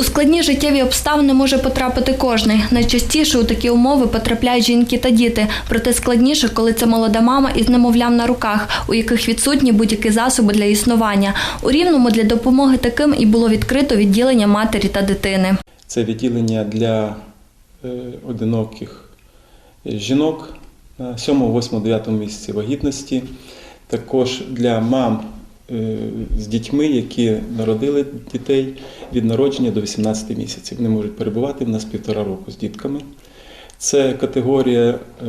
У складні життєві обставини може потрапити кожний. Найчастіше у такі умови потрапляють жінки та діти. Проте складніше, коли це молода мама із немовлям на руках, у яких відсутні будь-які засоби для існування. У рівному для допомоги таким і було відкрито відділення матері та дитини. Це відділення для е, одиноких жінок на 7, 8, 9 місяці вагітності, також для мам е, з дітьми, які народили дітей від народження до 18 місяців. Вони можуть перебувати в нас півтора року з дітками. Це категорія е,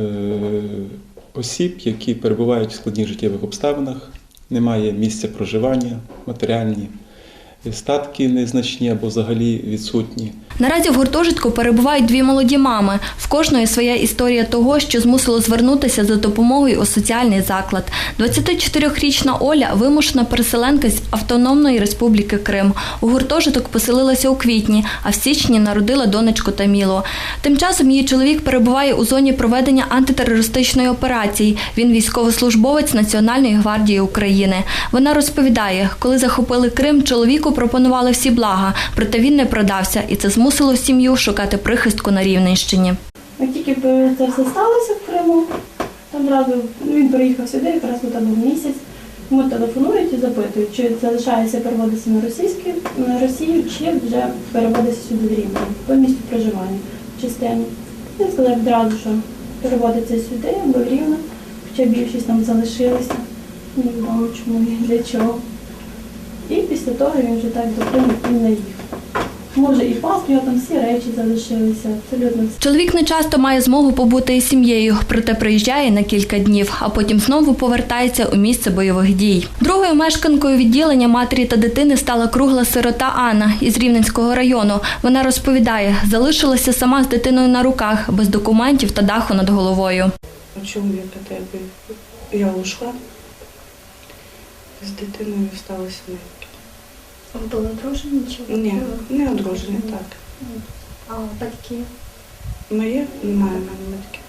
осіб, які перебувають в складних життєвих обставинах, немає місця проживання, матеріальні статки незначні або взагалі відсутні. Наразі в гуртожитку перебувають дві молоді мами. В кожної своя історія того, що змусило звернутися за допомогою у соціальний заклад. 24-річна Оля вимушена переселенка з Автономної Республіки Крим. У гуртожиток поселилася у квітні, а в січні народила донечку Тамілу. Тим часом її чоловік перебуває у зоні проведення антитерористичної операції. Він військовослужбовець Національної гвардії України. Вона розповідає, коли захопили Крим, чоловіку пропонували всі блага, проте він не продався, і це змусило сім'ю шукати прихистку на Рівненщині. Як тільки це все сталося в Криму, там одразу він приїхав сюди, якраз тут був місяць. Йому телефонують і запитують, чи залишається переводитися на російський на Росію, чи вже переводиться сюди в Рівне, по місцю проживання частині. Він сказав відразу, що переводиться сюди, або в Рівне, хоча більшість там залишилися. Невідомо чому і для чого. І після того він вже так до Криму і не їхав. Може, і пас, там всі речі залишилися, абсолютно все. Чоловік не часто має змогу побути із сім'єю, проте приїжджає на кілька днів, а потім знову повертається у місце бойових дій. Другою мешканкою відділення матері та дитини стала кругла сирота Анна із Рівненського району. Вона розповідає, залишилася сама з дитиною на руках, без документів та даху над головою. У чоловіка тебе я ушла, з дитиною сталося не. Були одружені чи Ні, не одружені, так. А батьки? Моє немає в мене батьків.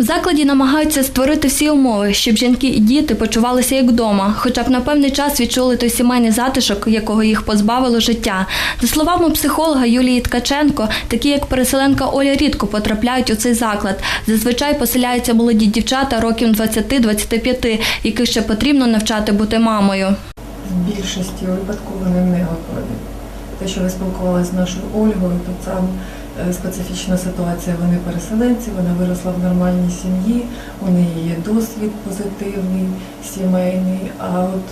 В закладі намагаються створити всі умови, щоб жінки і діти почувалися як вдома, хоча б на певний час відчули той сімейний затишок, якого їх позбавило життя. За словами психолога Юлії Ткаченко, такі як переселенка Оля рідко потрапляють у цей заклад. Зазвичай поселяються молоді дівчата років 20-25, яких ще потрібно навчати бути мамою. Більшості випадку вони не готові. Те, що ви спілкувалися з нашою Ольгою, то там е, специфічна ситуація. Вони переселенці, вона виросла в нормальній сім'ї, у неї є досвід позитивний, сімейний. А от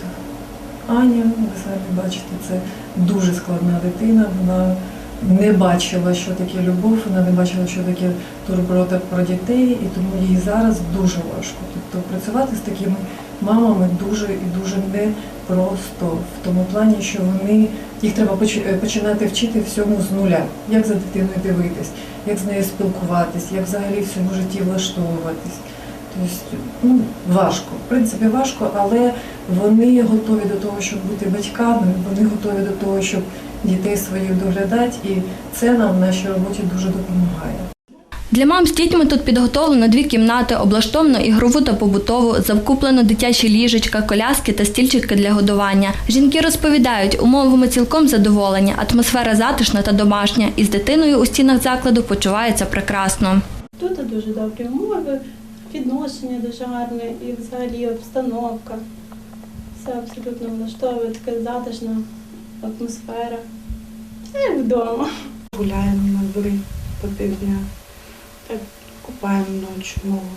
Аня, ви самі бачите, це дуже складна дитина. Вона не бачила, що таке любов, вона не бачила, що таке турбота про дітей, і тому їй зараз дуже важко. Тобто працювати з такими мамами дуже і дуже непросто в тому плані, що вони їх треба е, починати вчити всьому з нуля, як за дитиною дивитись, як з нею спілкуватись, як взагалі в цьому житті влаштовуватись. Ну, важко. В принципі, важко, але вони готові до того, щоб бути батьками, вони готові до того, щоб дітей своїх доглядати, і це нам в нашій роботі дуже допомагає. Для мам з дітьми тут підготовлено дві кімнати, облаштовано ігрову та побутову, завкуплено дитячі ліжечка, коляски та стільчики для годування. Жінки розповідають, умовами цілком задоволені, атмосфера затишна та домашня, і з дитиною у стінах закладу почуваються прекрасно. Тут дуже добрі умови, відношення дуже гарне і взагалі обстановка. Все абсолютно влаштовує, така затишна атмосфера. Як вдома. Гуляємо на дворі по півдня, так купаємо ночі мову.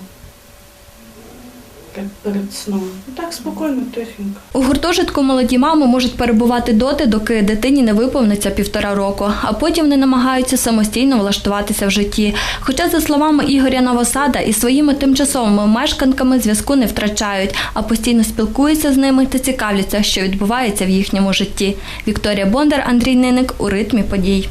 Перед сном. Ну, Так спокійно, тихенько. У гуртожитку молоді мами можуть перебувати доти, доки дитині не виповниться півтора року, а потім вони намагаються самостійно влаштуватися в житті. Хоча, за словами Ігоря Новосада, із своїми тимчасовими мешканками зв'язку не втрачають, а постійно спілкуються з ними та цікавляться, що відбувається в їхньому житті. Вікторія Бондар, Андрій Ниник у ритмі подій.